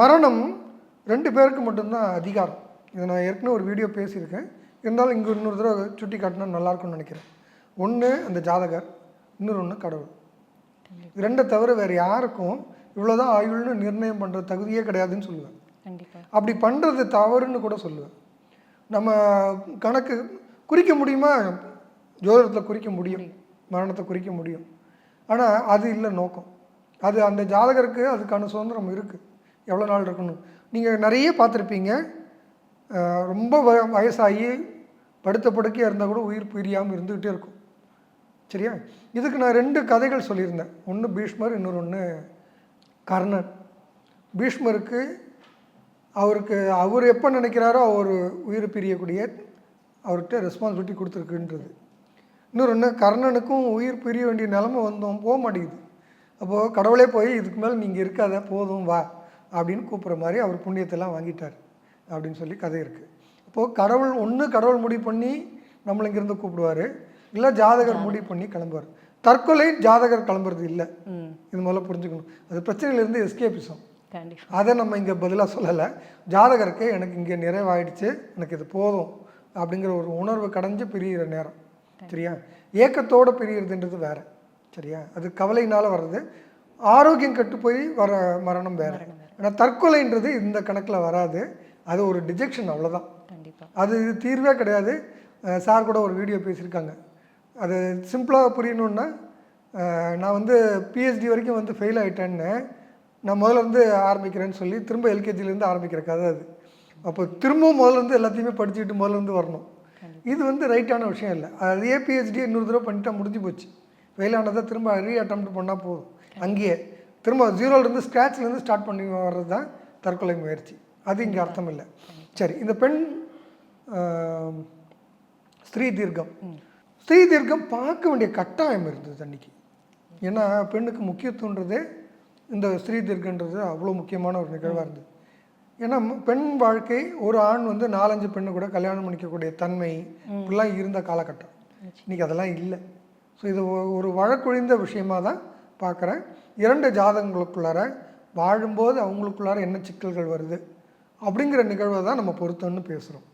மரணம் ரெண்டு பேருக்கு மட்டும்தான் அதிகாரம். இதை நான் ஏற்கனவே ஒரு வீடியோ பேசியிருக்கேன். இருந்தாலும் இங்கே இன்னொரு தடவை சுட்டி காட்டினா நல்லாயிருக்கும்னு நினைக்கிறேன். ஒன்று அந்த ஜாதகர் இன்னொரு ஒன்று கடவுள். ரெண்டை தவிர வேறு யாருக்கும் இவ்வளோதான் ஆயுள்னு நிர்ணயம் பண்ணுற தகுதியே கிடையாதுன்னு சொல்லுவேன். அப்படி பண்ணுறது தவறுன்னு கூட சொல்லுவேன். நம்ம கணக்கு குறிக்க முடியுமா? ஜோதிடத்தில் குறிக்க முடியும். மரணத்தை குறிக்க முடியும். ஆனால் அது இல்லை நோக்கம். அது அந்த ஜாதகருக்கு அதுக்கான சுதந்திரம் இருக்குது எவ்வளோ நாள் இருக்கணும்? நீங்கள் நிறைய பார்த்துருப்பீங்க. ரொம்ப வ வயசாகி படுத்த படுக்கையாக இருந்தால் கூட உயிர் பிரியாமல் இருந்துக்கிட்டே இருக்கும். சரியா? இதுக்கு நான் ரெண்டு கதைகள் சொல்லியிருந்தேன். ஒன்று பீஷ்மர் இன்னொரு ஒன்று கர்ணன். பீஷ்மருக்கு அவருக்கு அவர் எப்போ நினைக்கிறாரோ அவர் உயிர் பிரியக்கூடிய அவர்கிட்ட ரெஸ்பான்சிபிலிட்டி கொடுத்துருக்குன்றது. இன்னொரு ஒன்று கர்ணனுக்கும் உயிர் பிரிய வேண்டிய நிலமை வந்தோம் போக மாட்டேங்குது. அப்போது கடவுளே போய் இதுக்கு மேலே நீங்கள் இருக்காத போதும் வா. அப்படின்னு கூப்பிட்ற மாதிரி அவர் புண்ணியத்தெல்லாம் வாங்கிட்டார் அப்படின்னு சொல்லி கதை இருக்குது அப்போது கடவுள் ஒன்று கடவுள் முடிவு பண்ணி நம்மளை இங்கேருந்து கூப்பிடுவார். இல்லை ஜாதகர் முடிவு பண்ணி கிளம்புவார். தற்கொலை ஜாதகர் கிளம்புறது இல்லை. இது முதல்ல புரிஞ்சுக்கணும். அது பிரச்சனையிலேருந்து எஸ்கேபிசம் அதை நம்ம இங்கே பதிலாக சொல்லலை. ஜாதகருக்கு எனக்கு இங்கே நிறைவாயிடுச்சு. எனக்கு இது போதும் அப்படிங்கிற ஒரு உணர்வு கடைஞ்சு பிரியிற நேரம். சரியா? ஏக்கத்தோடு பிரியறதுன்றது வேற. சரியா? அது கவலையினால் வர்றது. ஆரோக்கியம் கெட்டு போய் வர மரணம் வேற. ஆனால் தற்கொலைன்றது இந்த கணக்கில் வராது. அது ஒரு டிஜெக்ஷன் அவ்வளோதான் கண்டிப்பாக அது இது தீர்வே கிடையாது. சார் கூட ஒரு வீடியோ பேசியிருக்காங்க. அது சிம்பிளாக புரியணுன்னா நான் வந்து பிஹெச்டி வரைக்கும் வந்து ஃபெயில் ஆகிட்டேன்னு நான் முதல்ல இருந்து ஆரம்பிக்கிறேன்னு சொல்லி திரும்ப எல்கேஜிலேருந்து ஆரம்பிக்கிற கதை அது. அப்போ திரும்பவும் முதல்ல இருந்து எல்லாத்தையுமே படிச்சுக்கிட்டு முதல்ல இருந்து வரணும். இது வந்து ரைட்டான விஷயம் இல்லை. அதே பிஹெச்டி இன்னொரு தடவை பண்ணிட்டா முடிஞ்சு போச்சு. ஃபெயில் ஆனதை திரும்ப ரீ அட்டம் பண்ணால் போதும். அங்கேயே. திரும்ப ஜீரோலேருந்து ஸ்க்ராட்ச்லேருந்து ஸ்டார்ட் பண்ணி வர்றது தான் தற்கொலை முயற்சி. அது இங்கே அர்த்தம் இல்லை சரி இந்த பெண் ஸ்திரீ தீர்க்கம். ஸ்திரீ தீர்க்கம் பார்க்க வேண்டிய கட்டாயம் இருந்தது அன்னைக்கு. ஏன்னா பெண்ணுக்கு முக்கியத்துவன்றதே இந்த ஸ்திரீ தீர்க்கன்றது அவ்வளோ முக்கியமான ஒரு நிகழ்வாக இருந்தது. ஏன்னா பெண் வாழ்க்கை ஒரு ஆண் வந்து நாலஞ்சு பெண்ணு கூட கல்யாணம் பண்ணிக்கக்கூடிய தன்மை இப்படிலாம் இருந்த காலகட்டம். இன்னைக்கு அதெல்லாம் இல்லை. ஸோ இது ஒரு வழக்கொழிந்த விஷயமா தான் பார்க்குறேன். இரண்டு ஜாதகங்களுக்குள்ளார வாழும்போது அவங்களுக்குள்ளார என்ன சிக்கல்கள் வருது? அப்படிங்கிற நிகழ்வை தான் நம்ம பொருத்தம்னு பேசுகிறோம்